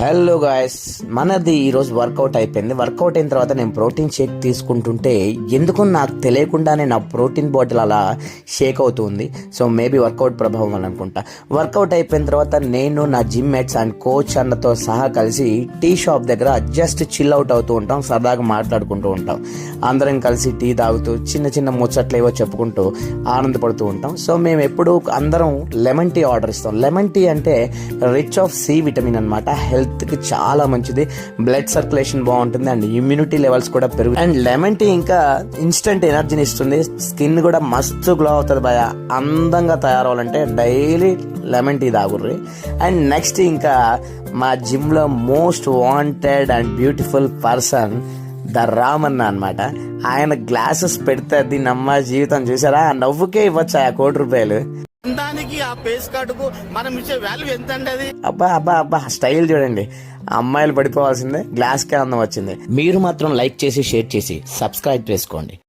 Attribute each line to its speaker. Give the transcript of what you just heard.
Speaker 1: Hello guys మనది ఈరోజు work out అయిపోయింది. వర్కౌట్ అయిన తర్వాత నేను ప్రోటీన్ షేక్ తీసుకుంటుంటే ఎందుకు నాకు తెలియకుండానే నా ప్రోటీన్ బాటిల్ అలా షేక్ అవుతుంది. సో మేబీ వర్కౌట్ ప్రభావం అని అనుకుంటా. వర్కౌట్ అయిపోయిన తర్వాత నేను నా జిమ్ మేట్స్ అండ్ కోచ్ అన్నతో సహా కలిసి టీ షాప్ దగ్గర జస్ట్ చిల్ అవుట్ అవుతూ ఉంటాం. సరదాగా మాట్లాడుకుంటూ ఉంటాం. అందరం కలిసి టీ తాగుతూ చిన్న చిన్న ముచ్చట్లు ఏవో చెప్పుకుంటూ ఆనందపడుతూ ఉంటాం. సో మేము ఎప్పుడు అందరం లెమన్ టీ ఆర్డర్ ఇస్తాం. లెమన్ టీ అంటే రిచ్ ఆఫ్ సి విటమిన్ అనమాట హెల్త్కి చాలా మంచిది. బ్లడ్ సర్క్యులేషన్ బాగుంటుంది అండ్ ఇమ్యూనిటీ లెవెల్స్ కూడా పెరుగు అండ్ లెమన్ టీ ఇంకా ఇన్స్టెంట్ ఎనర్జీని ఇస్తుంది. స్కిన్ కూడా మస్తు గ్లో అవుతుంది భయ అందంగా తయారవ్వాలంటే డైలీ లెమన్ టీ తాగుర్రి. అండ్ నెక్స్ట్ ఇంకా మా జిమ్లో most wanted and beautiful person the Ramanna అన్నమాట. ఆయన గ్లాసెస్ పెడితే దీన్ని అమ్మ జీవితం చూసారా? ఆ నవ్వుకే ఇవ్వచ్చు ఆ కోటి రూపాయలు?
Speaker 2: దానికి ఆ పేస్ కార్డుకు మనం ఇచ్చే వాల్యూ ఎంత అండి అది?
Speaker 1: అబ్బా అబ్బా అబ్బా స్టైల్ చూడండి. అమ్మాయిలు పడిపోవాల్సిందే గ్లాస్ కే అందం వచ్చింది. మీరు మాత్రం లైక్ చేసి షేర్ చేసి సబ్స్క్రైబ్ చేసుకోండి.